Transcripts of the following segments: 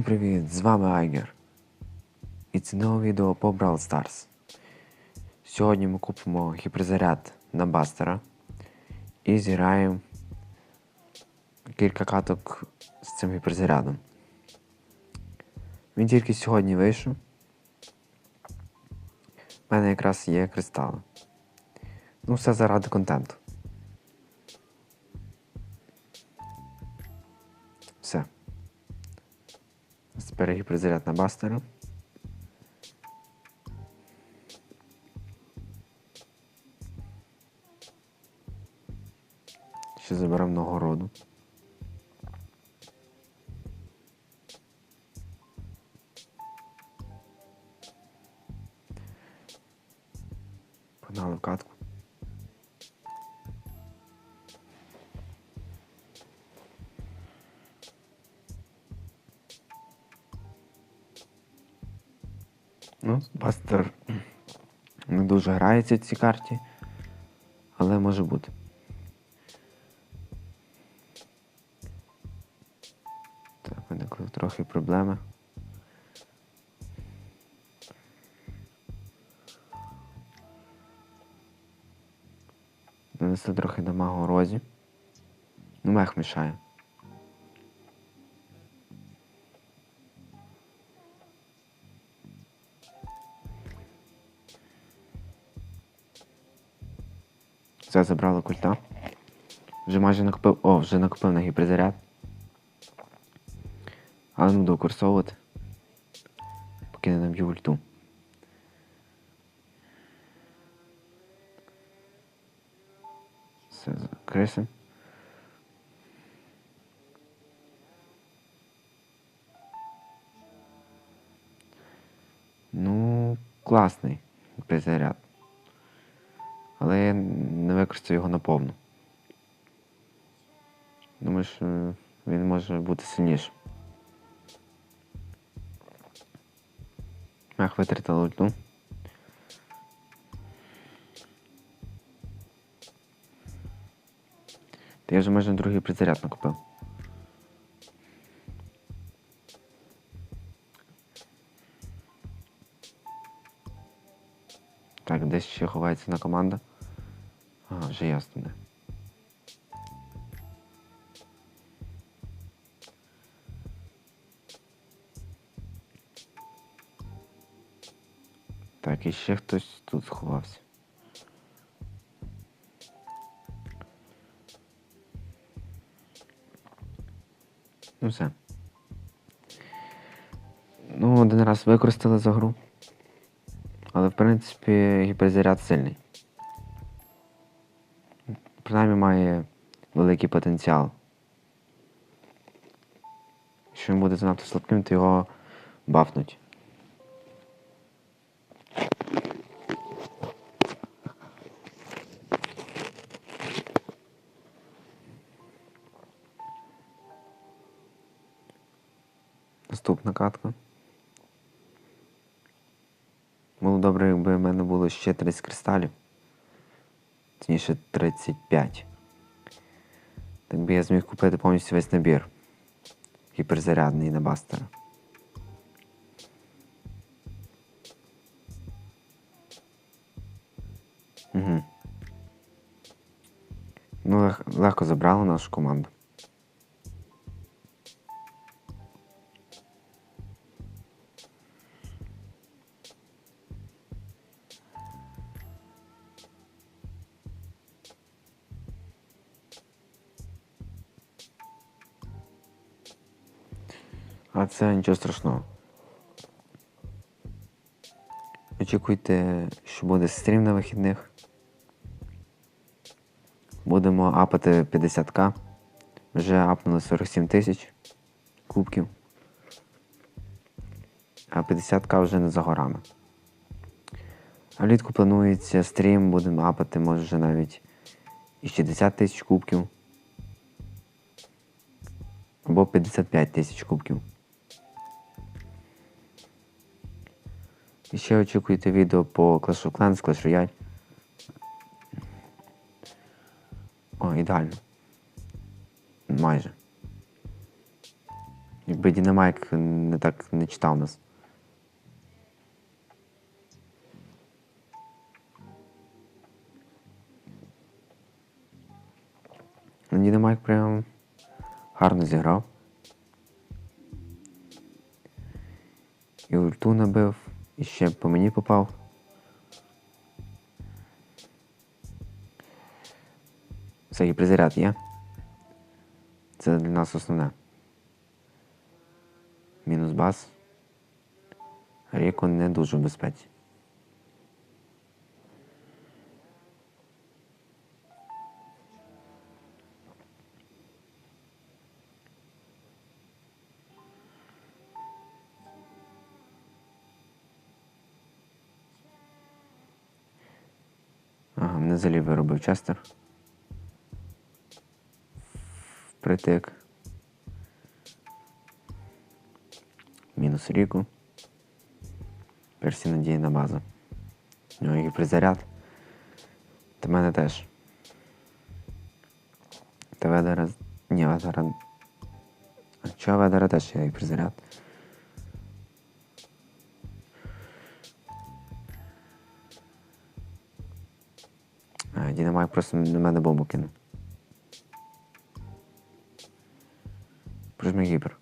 Всім привіт! З вами Айгер. І це нове відео по Brawl Stars. Сьогодні ми купимо гіперзаряд на Бастера і зіграємо кілька каток з цим гіперзарядом. Він тільки сьогодні вийшов. У мене якраз є кристали. Ну, все заради контенту. Тепер гіперзаряд на бастера. Ще заберемо нагороду. Погнали в катку. Ну, Бастер не дуже грається в цій карті, але може бути. Так, виникли трохи проблеми. Нанесли трохи дамагу розі. Ну, мех мішає. Все, забрало культа. Вже майже накопив. О, вже накопив на гіперзаряд. Але не буду використовувати. Поки не наб'ю ульту. Все, закрисим. Ну, класний гіперзаряд. Але використаю його наповну. Думаю, що він може бути сильнішим. Мех витратила ульту. Та я вже майже другий призаряд накупив. Так, десь ще ховається на команда. Вже ясно де. Так, і ще хтось тут сховався. Ну все. Ну, один раз використали за гру. Але в принципі гіперзаряд сильний. Принаймні має великий потенціал. Якщо він буде занадто слабким, то його бафнуть. Наступна катка. Було добре, якби в мене було ще 30 кристалів. Точніше 35. Так би я зміг купити повністю весь набір. Гіперзарядний на бастера. Угу. Ну, лег- легко забрали нашу команду. Це нічого страшного. Очікуйте, що буде стрім на вихідних. Будемо апати 50к. Вже апнули 47 тисяч кубків. А 50к вже не за горами. А влітку планується стрім, будемо апати, може вже навіть і 60 тисяч кубків. Або 55 тисяч кубків. І ще очікуйте відео по Clash of Clans, Clash Royale. О, ідеально. Майже. Якби Дінамайк не так не читав нас. Ну, Дінамайк прям гарно зіграв. І ульту набив, і ще по мені попав. Все, і призаряд є. Це для нас основне. Мінус бас. Ріку не дуже в безпеці. Мене виробив Честер. Притик. Мінус ріку. Персі надійна база. У нього є призаряд. Та мене теж. Та ведера. Ні, ведера. А чого ведера теж є призаряд? Просто на мене бомбу кине. Прижми гіпер.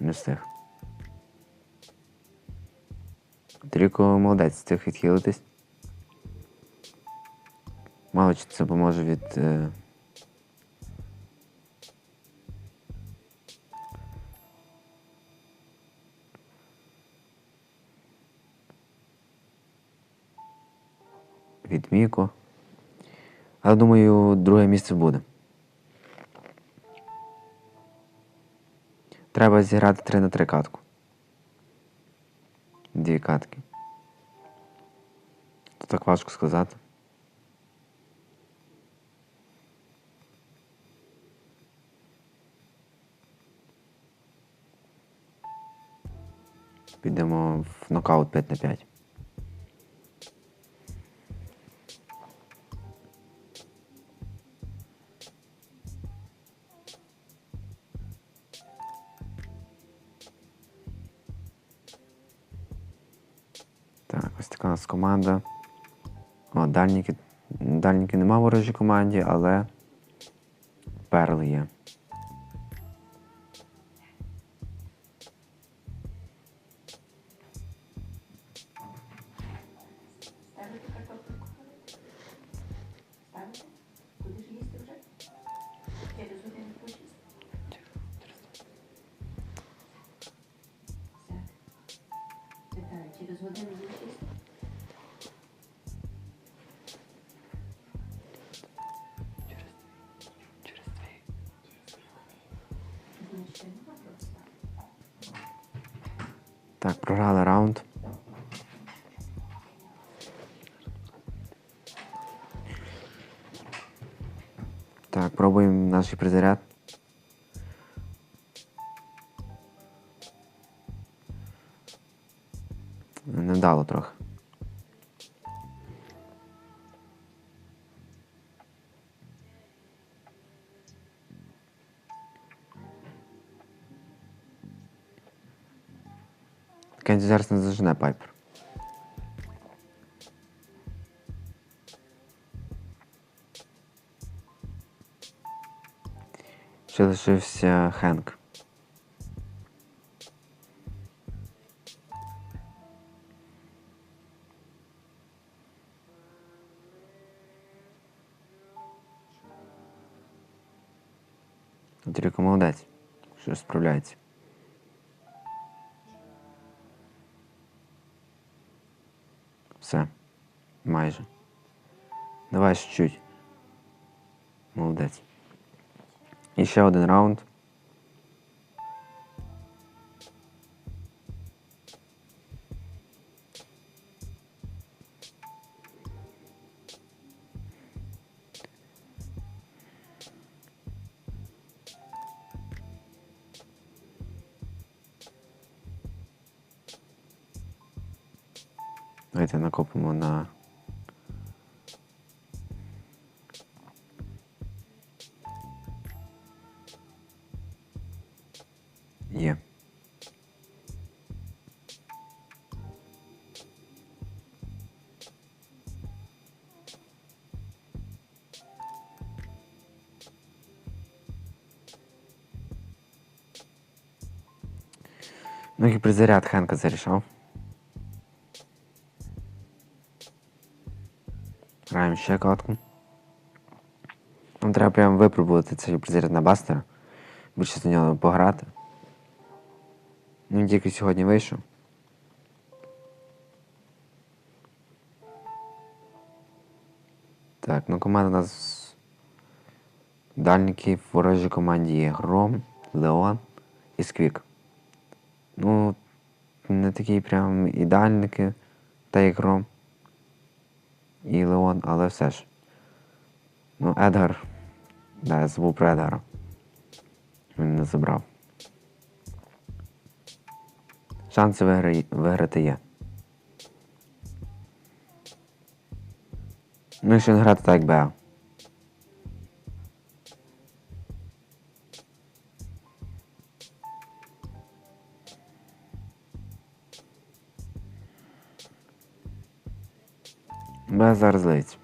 Не встиг. Тріко молодець встиг відхилитись. Мало чи це поможе від. Від Міко. Але думаю, друге місце буде. Треба зіграти 3 на 3 катку. Дві катки. То так важко сказати. Підемо в нокаут 5 на 5. Ось така у нас команда. О, дальніки. Дальніки нема ворожі команді, але перли є. Так, пробуємо наш призаряд. Невдало трохи. Кенді зараз не зажене пайпер. Ще лишився Хенк. Тріко молодець, що справляється. Все. Майже. Давай ще чуть. Молодець. І ще один раунд. Давайте накопимо на. Ну і призаряд Хенка зарішав. Граємо ще катку. Нам треба прямо випробувати цей призаряд на бастера. Більше за нього пограти. Ну, тільки сьогодні вийшов. Так, ну команда у нас дальники в ворожій команді є Гром, Леон і Сквік. Ну, не такі прям ідеальники, та як Гром і Леон, але все ж. Ну, Едгар. Да, я забув про Едгара. Він не забрав. Шанси вигра... виграти є. Ну, якщо не грати так, як БА. БА зараз злиться.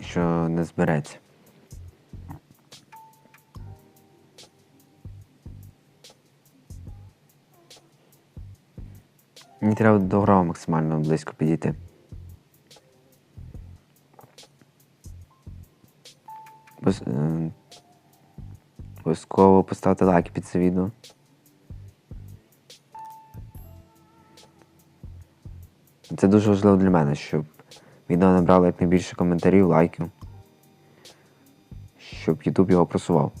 Що не збереться. Мені треба до грова максимально близько підійти. Е, Обов'язково поставити лайки під це відео. Дуже важливо для мене, щоб відео набрало якнайбільше коментарів, лайків. Щоб YouTube його просував.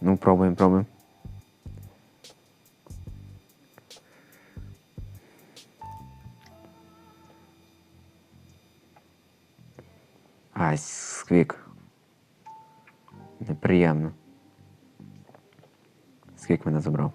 Ну, пробуємо, пробуємо. Ай, сквік. Неприємно. Скільки мене забрав.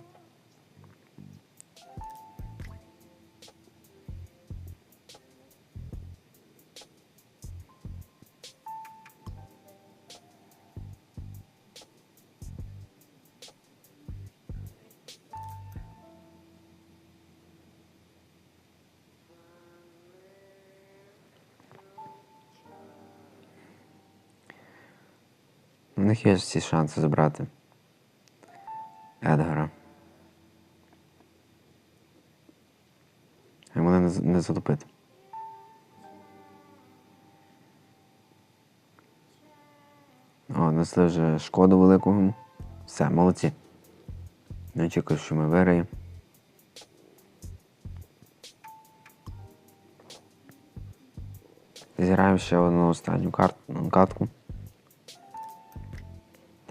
Них є всі шанси забрати Едгара. І мене не, затопити. О, несли вже шкоду великого. Все, молодці. Не очікую, що ми виграємо. Зіграємо ще одну останню катку.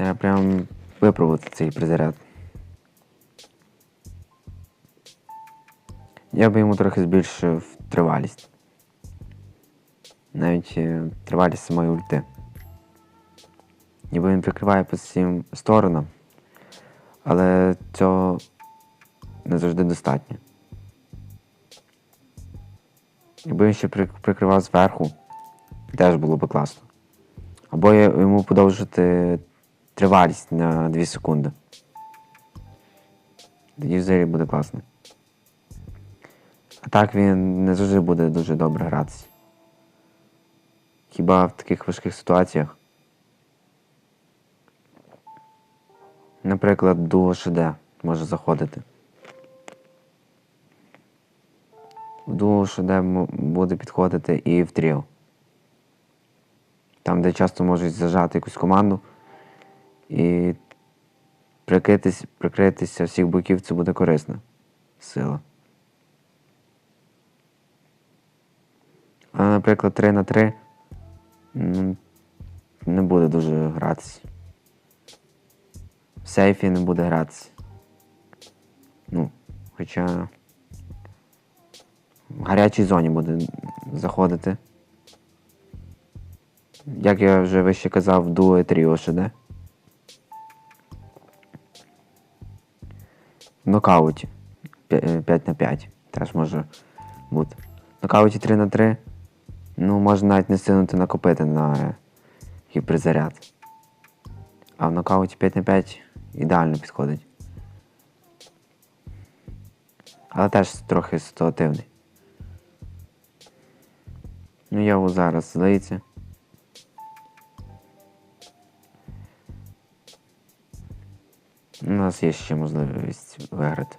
Треба прям випробувати цей призаряд. Я би йому трохи збільшив тривалість. Навіть е, тривалість самої ульти. Ніби він прикриває по всім сторонам, але цього не завжди достатньо. Якби він ще прикривав зверху, теж було б класно. Або йому подовжити тривалість на 2 секунди. Тоді взагалі буде класно. А так він не завжди буде дуже добре гратися. Хіба в таких важких ситуаціях. Наприклад, дуо ШД може заходити. В дуо ШД буде підходити і в тріо. Там, де часто можуть зажати якусь команду і прикритись, прикритися всіх боків, це буде корисна сила. А, наприклад, 3 на 3 ну, не буде дуже гратися. В сейфі не буде гратися. Ну, хоча в гарячій зоні буде заходити. Як я вже вище казав, дуо і тріо ШД. В нокауті 5 на 5 теж може бути. Нокауті 3 на 3 ну, можна навіть не стигнути накопити на гіперзаряд. А в нокауті 5 на 5 ідеально підходить. Але теж трохи ситуативний. Ну, я зараз здається. У нас є ще можливість виграти.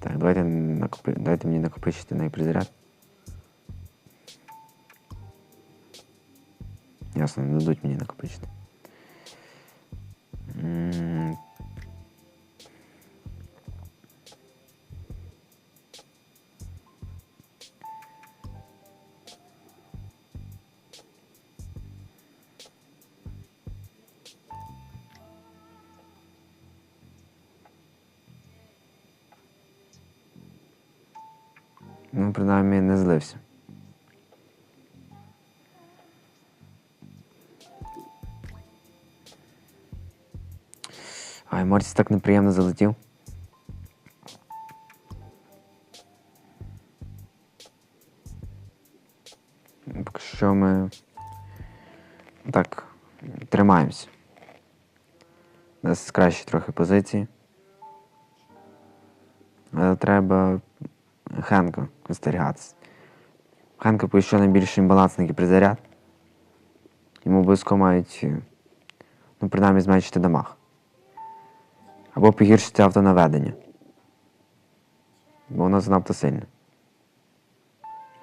Так, давайте, накопи... дайте мені накопичити на призряд. Ясно, не дадуть мені накопичити. М, Ну, Ай, Мортіс так неприємно залетів. Поки що ми так тримаємося. У нас кращі трохи позиції. Але треба Хенко остерігатися. Хенко поки що найбільший балансник і призаряд. Йому обов'язково мають, ну, принаймні, зменшити дамаг. Або погіршити автонаведення. Бо воно занадто сильне.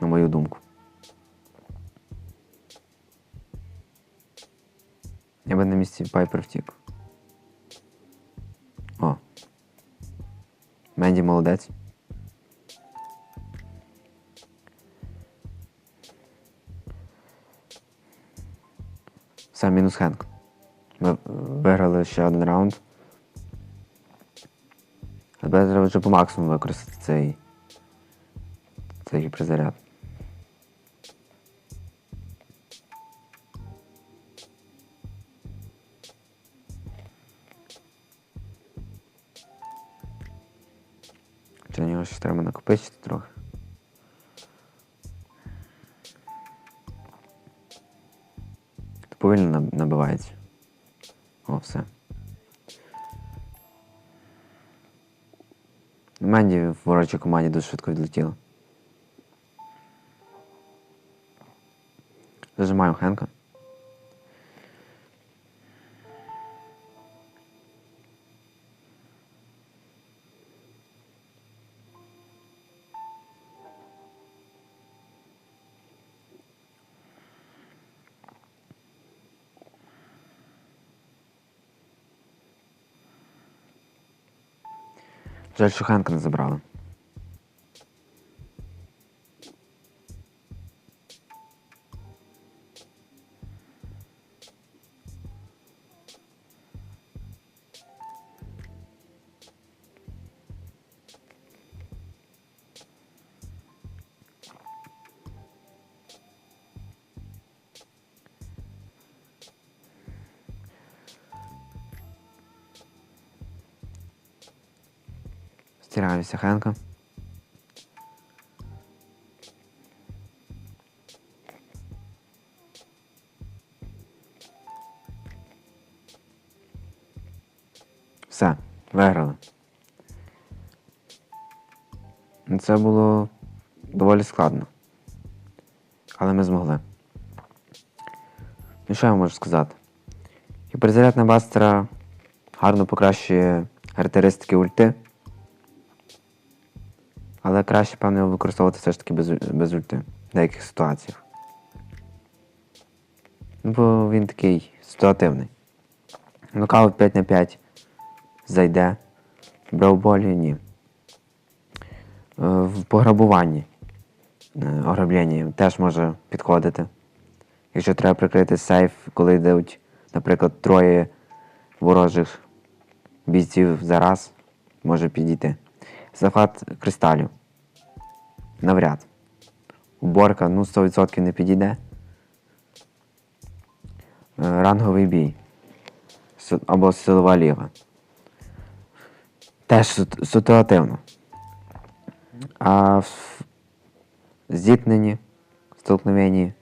На мою думку. Я би на місці Пайпер втік. О. Менді молодець. Все, мінус Хенк. Ми виграли ще один раунд. Треба вже по максимуму використати цей. цей. Чи на нього ще треба накопичити трохи. Повільно набивається. О, все. Менді в ворочій команді дуже швидко відлетіло. Зажимаю Хенка. Жаль, що Хенка не забрали. Стираюся Хенка. Все, виграли. Це було доволі складно. Але ми змогли. Ну що я можу сказати? Гіперзаряд на бастера гарно покращує характеристики ульти. Краще, його використовувати все ж таки без, без ульти в деяких ситуаціях. Ну, бо він такий ситуативний. Нокаут 5 на 5 зайде. Брауболі ні. Е, В пограбуванні. е, Ограблянні теж може підходити. Якщо треба прикрити сейф, коли йдуть, наприклад, троє ворожих бійців за раз, може підійти. Захват кристалів. Навряд. Уборка, ну, 100% не підійде. Е, Ранговий бій. Або силова ліга. Теж сит- ситуативно. А в зіткненні, столкновенні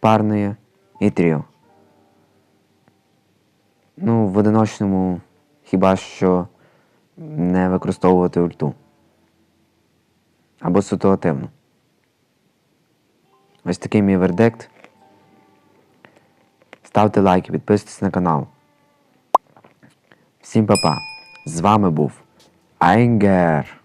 парної і тріо. Ну, в одиночному хіба що не використовувати ульту. Або ситуативно. Ось такий мій вердикт. Ставте лайки, підписуйтесь на канал. Всім па-па. З вами був Айнгер.